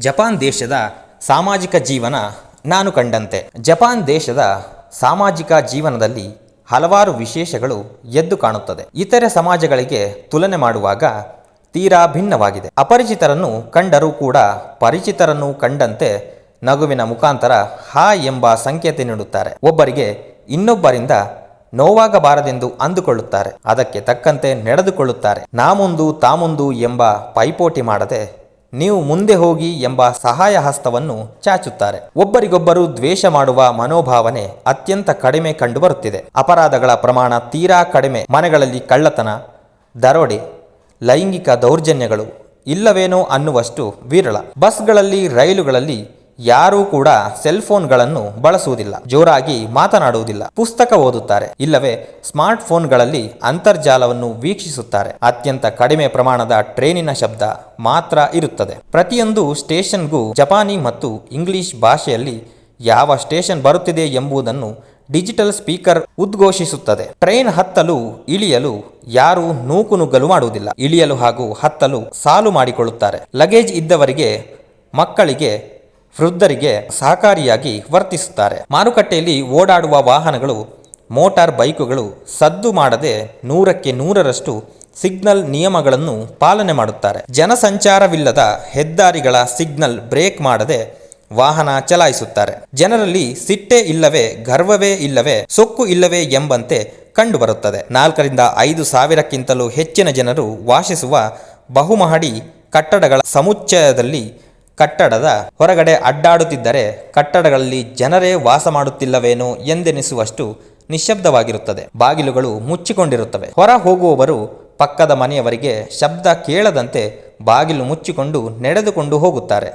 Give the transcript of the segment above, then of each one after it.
Japan ದೇಶದ ಸಾಮಾಜಿಕ ಜೀವನ ನಾನು ಕಂಡಂತೆ. ಜಪಾನ್ ದೇಶದ ಸಾಮಾಜಿಕ ಜೀವನದಲ್ಲಿ ಹಲವಾರು ವಿಶೇಷಗಳು ಎದ್ದು ಕಾಣುತ್ತದೆ. ಇತರೆ ಸಮಾಜಗಳಿಗೆ ತುಲನೆ ಮಾಡುವಾಗ ತೀರಾ ಭಿನ್ನವಾಗಿದೆ. ಅಪರಿಚಿತರನ್ನು ಕಂಡರೂ ಕೂಡ ಪರಿಚಿತರನ್ನು ಕಂಡಂತೆ ನಗುವಿನ ಮುಖಾಂತರ ಹಾ ಎಂಬ ಸಂಕೇತ ನೀಡುತ್ತಾರೆ. ಒಬ್ಬರಿಗೆ ಇನ್ನೊಬ್ಬರಿಂದ ನೋವಾಗಬಾರದೆಂದು ಅಂದುಕೊಳ್ಳುತ್ತಾರೆ. ಅದಕ್ಕೆ ತಕ್ಕಂತೆ ನಡೆದುಕೊಳ್ಳುತ್ತಾರೆ. ನಾ ತಾಮುಂದು ಎಂಬ ಪೈಪೋಟಿ ಮಾಡದೆ ನೀವು ಮುಂದೆ ಹೋಗಿ ಎಂಬ ಸಹಾಯ ಹಸ್ತವನ್ನು ಚಾಚುತ್ತಾರೆ. ಒಬ್ಬರಿಗೊಬ್ಬರು ದ್ವೇಷ ಮಾಡುವ ಮನೋಭಾವನೆ ಅತ್ಯಂತ ಕಡಿಮೆ ಕಂಡುಬರುತ್ತಿದೆ. ಅಪರಾಧಗಳ ಪ್ರಮಾಣ ತೀರಾ ಕಡಿಮೆ. ಮನೆಗಳಲ್ಲಿ ಕಳ್ಳತನ, ದರೋಡೆ, ಲೈಂಗಿಕ ದೌರ್ಜನ್ಯಗಳು ಇಲ್ಲವೇನೋ ಅನ್ನುವಷ್ಟು ವಿರಳ. ಬಸ್ಗಳಲ್ಲಿ, ರೈಲುಗಳಲ್ಲಿ ಯಾರೂ ಕೂಡ ಸೆಲ್ ಫೋನ್ಗಳನ್ನು ಬಳಸುವುದಿಲ್ಲ, ಜೋರಾಗಿ ಮಾತನಾಡುವುದಿಲ್ಲ, ಪುಸ್ತಕ ಓದುತ್ತಾರೆ, ಇಲ್ಲವೇ ಸ್ಮಾರ್ಟ್ ಫೋನ್ಗಳಲ್ಲಿ ಅಂತರ್ಜಾಲವನ್ನು ವೀಕ್ಷಿಸುತ್ತಾರೆ. ಅತ್ಯಂತ ಕಡಿಮೆ ಪ್ರಮಾಣದ ಟ್ರೈನಿನ ಶಬ್ದ ಮಾತ್ರ ಇರುತ್ತದೆ. ಪ್ರತಿಯೊಂದು ಸ್ಟೇಷನ್ಗೂ ಜಪಾನಿ ಮತ್ತು ಇಂಗ್ಲಿಷ್ ಭಾಷೆಯಲ್ಲಿ ಯಾವ ಸ್ಟೇಷನ್ ಬರುತ್ತಿದೆ ಎಂಬುದನ್ನು ಡಿಜಿಟಲ್ ಸ್ಪೀಕರ್ ಉದ್ಘೋಷಿಸುತ್ತದೆ. ಟ್ರೈನ್ ಹತ್ತಲು, ಇಳಿಯಲು ಯಾರು ನೂಕು ನುಗ್ಗಲು ಮಾಡುವುದಿಲ್ಲ. ಇಳಿಯಲು ಹಾಗೂ ಹತ್ತಲು ಸಾಲು ಮಾಡಿಕೊಳ್ಳುತ್ತಾರೆ. ಲಗೇಜ್ ಇದ್ದವರಿಗೆ, ಮಕ್ಕಳಿಗೆ ವೃದ್ಧರಿಗೆ ಸಹಕಾರಿಯಾಗಿ ವರ್ತಿಸುತ್ತಾರೆ. ಮಾರುಕಟ್ಟೆಯಲ್ಲಿ ಓಡಾಡುವ ವಾಹನಗಳು, ಮೋಟಾರ್ ಬೈಕುಗಳು ಸದ್ದು ಮಾಡದೆ ನೂರಕ್ಕೆ ನೂರರಷ್ಟು ಸಿಗ್ನಲ್ ನಿಯಮಗಳನ್ನು ಪಾಲನೆ ಮಾಡುತ್ತಾರೆ. ಜನಸಂಚಾರವಿಲ್ಲದ ಹೆದ್ದಾರಿಗಳ ಸಿಗ್ನಲ್ ಬ್ರೇಕ್ ಮಾಡದೆ ವಾಹನ ಚಲಾಯಿಸುತ್ತಾರೆ. ಜನರಲ್ಲಿ ಸಿಟ್ಟೆ ಇಲ್ಲವೇ, ಗರ್ವವೇ ಇಲ್ಲವೇ, ಸೊಕ್ಕು ಇಲ್ಲವೇ ಎಂಬಂತೆ ಕಂಡುಬರುತ್ತದೆ. ನಾಲ್ಕರಿಂದ ಐದು ಸಾವಿರಕ್ಕಿಂತಲೂ ಹೆಚ್ಚಿನ ಜನರು ವಾಸಿಸುವ ಬಹುಮಹಡಿ ಕಟ್ಟಡಗಳ ಸಮುಚ್ಚಯದಲ್ಲಿ ಕಟ್ಟಡದ ಹೊರಗಡೆ ಅಡ್ಡಾಡುತ್ತಿದ್ದರೆ ಕಟ್ಟಡಗಳಲ್ಲಿ ಜನರೇ ವಾಸ ಮಾಡುತ್ತಿಲ್ಲವೇನೋ ಎಂದೆನಿಸುವಷ್ಟು ನಿಶ್ಶಬ್ದವಾಗಿರುತ್ತದೆ. ಬಾಗಿಲುಗಳು ಮುಚ್ಚಿಕೊಂಡಿರುತ್ತವೆ. ಹೊರ ಹೋಗುವವರು ಪಕ್ಕದ ಮನೆಯವರಿಗೆ ಶಬ್ದ ಕೇಳದಂತೆ ಬಾಗಿಲು ಮುಚ್ಚಿಕೊಂಡು ನಡೆದುಕೊಂಡು ಹೋಗುತ್ತಾರೆ.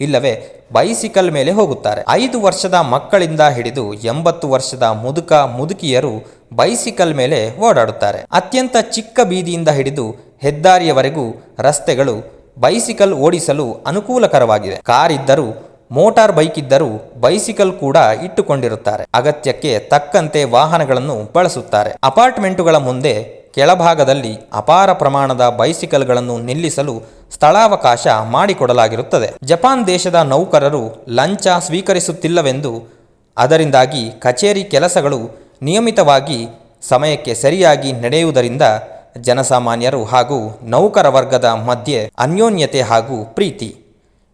ಇಲ್ಲವೇ, ಬೈಸಿಕಲ್ ಮೇಲೆ ಹೋಗುತ್ತಾರೆ. ಐದು ವರ್ಷದ ಮಕ್ಕಳಿಂದ ಹಿಡಿದು ಎಂಬತ್ತು ವರ್ಷದ ಮುದುಕ ಮುದುಕಿಯರು ಬೈಸಿಕಲ್ ಮೇಲೆ ಓಡಾಡುತ್ತಾರೆ. ಅತ್ಯಂತ ಚಿಕ್ಕ ಬೀದಿಯಿಂದ ಹಿಡಿದು ಹೆದ್ದಾರಿಯವರೆಗೂ ರಸ್ತೆಗಳು ಬೈಸಿಕಲ್ ಓಡಿಸಲು ಅನುಕೂಲಕರವಾಗಿದೆ. ಕಾರ್ ಇದ್ದರೂ ಮೋಟಾರ್ ಬೈಕ್ ಇದ್ದರೂ ಬೈಸಿಕಲ್ ಕೂಡ ಇಟ್ಟುಕೊಂಡಿರುತ್ತಾರೆ. ಅಗತ್ಯಕ್ಕೆ ತಕ್ಕಂತೆ ವಾಹನಗಳನ್ನು ಬಳಸುತ್ತಾರೆ. ಅಪಾರ್ಟ್ಮೆಂಟುಗಳ ಮುಂದೆ ಕೆಳಭಾಗದಲ್ಲಿ ಅಪಾರ ಪ್ರಮಾಣದ ಬೈಸಿಕಲ್ಗಳನ್ನು ನಿಲ್ಲಿಸಲು ಸ್ಥಳಾವಕಾಶ ಮಾಡಿಕೊಡಲಾಗಿರುತ್ತದೆ. ಜಪಾನ್ ದೇಶದ ನೌಕರರು ಲಂಚ ಸ್ವೀಕರಿಸುತ್ತಿಲ್ಲವೆಂದು, ಅದರಿಂದಾಗಿ ಕಚೇರಿ ಕೆಲಸಗಳು ನಿಯಮಿತವಾಗಿ ಸಮಯಕ್ಕೆ ಸರಿಯಾಗಿ ನಡೆಯುವುದರಿಂದ ಜನಸಾಮಾನ್ಯರು ಹಾಗೂ ನೌಕರ ವರ್ಗದ ಮಧ್ಯೆ ಅನ್ಯೋನ್ಯತೆ ಹಾಗೂ ಪ್ರೀತಿ.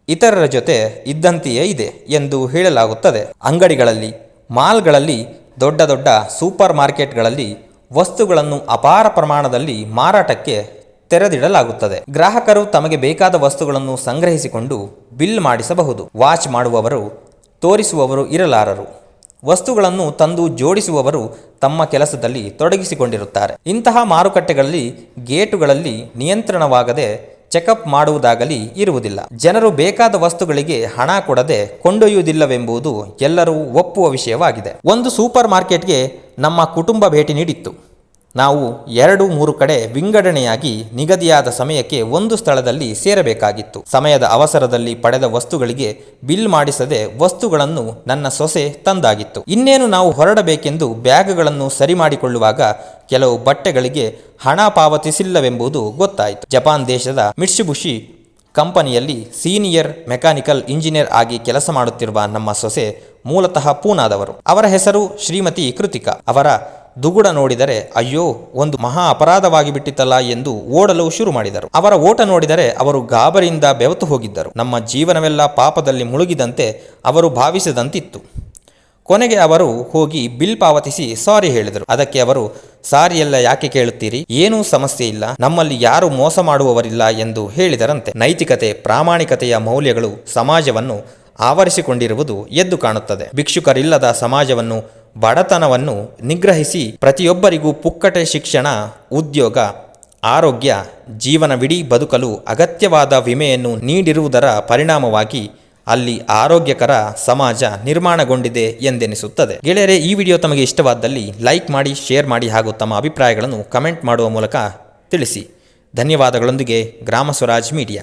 ಇತರರ ಜೊತೆ ಇದ್ದಂತೆಯೇ ಇದೆ ಎಂದು ಹೇಳಲಾಗುತ್ತದೆ. ಅಂಗಡಿಗಳಲ್ಲಿ, ಮಾಲ್ಗಳಲ್ಲಿ, ದೊಡ್ಡ ದೊಡ್ಡ ಸೂಪರ್ ಮಾರ್ಕೆಟ್ಗಳಲ್ಲಿ ವಸ್ತುಗಳನ್ನು ಅಪಾರ ಪ್ರಮಾಣದಲ್ಲಿ ಮಾರಾಟಕ್ಕೆ ತೆರೆದಿಡಲಾಗುತ್ತದೆ. ಗ್ರಾಹಕರು ತಮಗೆ ಬೇಕಾದ ವಸ್ತುಗಳನ್ನು ಸಂಗ್ರಹಿಸಿಕೊಂಡು ಬಿಲ್ ಮಾಡಿಸಬಹುದು. ವಾಚ್ ಮಾಡುವವರು, ತೋರಿಸುವವರು ಇರಲಾರರು. ವಸ್ತುಗಳನ್ನು ತಂದು ಜೋಡಿಸುವವರು ತಮ್ಮ ಕೆಲಸದಲ್ಲಿ ತೊಡಗಿಸಿಕೊಂಡಿರುತ್ತಾರೆ. ಇಂತಹ ಮಾರುಕಟ್ಟೆಗಳಲ್ಲಿ ಗೇಟುಗಳಲ್ಲಿ ನಿಯಂತ್ರಣವಾಗದೆ ಚೆಕಪ್ ಮಾಡುವುದಾಗಲಿ ಇರುವುದಿಲ್ಲ. ಜನರು ಬೇಕಾದ ವಸ್ತುಗಳಿಗೆ ಹಣ ಕೊಡದೆ ಕೊಂಡೊಯ್ಯುವುದಿಲ್ಲವೆಂಬುದು ಎಲ್ಲರೂ ಒಪ್ಪುವ ವಿಷಯವಾಗಿದೆ. ಒಂದು ಸೂಪರ್ ಮಾರ್ಕೆಟ್ಗೆ ನಮ್ಮ ಕುಟುಂಬ ಭೇಟಿ ನೀಡಿತ್ತು. ನಾವು ಎರಡು ಮೂರು ಕಡೆ ವಿಂಗಡಣೆಯಾಗಿ ನಿಗದಿಯಾದ ಸಮಯಕ್ಕೆ ಒಂದು ಸ್ಥಳದಲ್ಲಿ ಸೇರಬೇಕಾಗಿತ್ತು. ಸಮಯದ ಅವಸರದಲ್ಲಿ ಪಡೆದ ವಸ್ತುಗಳಿಗೆ ಬಿಲ್ ಮಾಡಿಸದೆ ವಸ್ತುಗಳನ್ನು ನನ್ನ ಸೊಸೆ ತಂದಾಗಿತ್ತು. ಇನ್ನೇನು ನಾವು ಹೊರಡಬೇಕೆಂದು ಬ್ಯಾಗ್ಗಳನ್ನು ಸರಿ ಮಾಡಿಕೊಳ್ಳುವಾಗ ಕೆಲವು ಬಟ್ಟೆಗಳಿಗೆ ಹಣ ಪಾವತಿಸಿಲ್ಲವೆಂಬುದು ಗೊತ್ತಾಯಿತು. ಜಪಾನ್ ದೇಶದ ಮಿಟ್ಸುಬುಷಿ ಕಂಪನಿಯಲ್ಲಿ ಸೀನಿಯರ್ ಮೆಕ್ಯಾನಿಕಲ್ ಇಂಜಿನಿಯರ್ ಆಗಿ ಕೆಲಸ ಮಾಡುತ್ತಿರುವ ನಮ್ಮ ಸೊಸೆ ಮೂಲತಃ ಪೂನಾದವರು. ಅವರ ಹೆಸರು ಶ್ರೀಮತಿ ಕೃತಿಕಾ. ಅವರ ದುಗುಡ ನೋಡಿದರೆ, ಅಯ್ಯೋ, ಒಂದು ಮಹಾ ಅಪರಾಧವಾಗಿ ಬಿಟ್ಟಿತ್ತಲ್ಲ ಎಂದು ಓಡಲು ಶುರು ಮಾಡಿದರು. ಅವರ ಓಟ ನೋಡಿದರೆ ಅವರು ಗಾಬರಿಯಿಂದ ಬೆವತು ಹೋಗಿದ್ದರು. ನಮ್ಮ ಜೀವನವೆಲ್ಲ ಪಾಪದಲ್ಲಿ ಮುಳುಗಿದಂತೆ ಅವರು ಭಾವಿಸಿದಂತಿತ್ತು. ಕೊನೆಗೆ ಅವರು ಹೋಗಿ ಬಿಲ್ ಪಾವತಿಸಿ ಸಾರಿ ಹೇಳಿದರು. ಅದಕ್ಕೆ ಅವರು, ಸಾರಿ ಎಲ್ಲ ಯಾಕೆ ಕೇಳುತ್ತೀರಿ? ಏನೂ ಸಮಸ್ಯೆ ಇಲ್ಲ. ನಮ್ಮಲ್ಲಿ ಯಾರು ಮೋಸ ಮಾಡುವವರಿಲ್ಲ ಎಂದು ಹೇಳಿದರಂತೆ. ನೈತಿಕತೆ, ಪ್ರಾಮಾಣಿಕತೆಯ ಮೌಲ್ಯಗಳು ಸಮಾಜವನ್ನು ಆವರಿಸಿಕೊಂಡಿರುವುದು ಎದ್ದು ಕಾಣುತ್ತದೆ. ಭಿಕ್ಷುಕರಿಲ್ಲದ ಸಮಾಜವನ್ನು ಬಡತನವನ್ನು ನಿಗ್ರಹಿಸಿ ಪ್ರತಿಯೊಬ್ಬರಿಗೂ ಪುಕ್ಕಟೆ ಶಿಕ್ಷಣ, ಉದ್ಯೋಗ, ಆರೋಗ್ಯ ಜೀವನವಿಡೀ ಬದುಕಲು ಅಗತ್ಯವಾದ ವಿಮೆಯನ್ನು ನೀಡಿರುವುದರ ಪರಿಣಾಮವಾಗಿ ಅಲ್ಲಿ ಆರೋಗ್ಯಕರ ಸಮಾಜ ನಿರ್ಮಾಣಗೊಂಡಿದೆ ಎಂದೆನಿಸುತ್ತದೆ. ಗೆಳೆಯರೆ, ಈ ವಿಡಿಯೋ ತಮಗೆ ಇಷ್ಟವಾದಲ್ಲಿ ಲೈಕ್ ಮಾಡಿ, ಶೇರ್ ಮಾಡಿ ಹಾಗೂ ತಮ್ಮ ಅಭಿಪ್ರಾಯಗಳನ್ನು ಕಮೆಂಟ್ ಮಾಡುವ ಮೂಲಕ ತಿಳಿಸಿ. ಧನ್ಯವಾದಗಳೊಂದಿಗೆ ಗ್ರಾಮ ಸ್ವರಾಜ್ ಮೀಡಿಯಾ.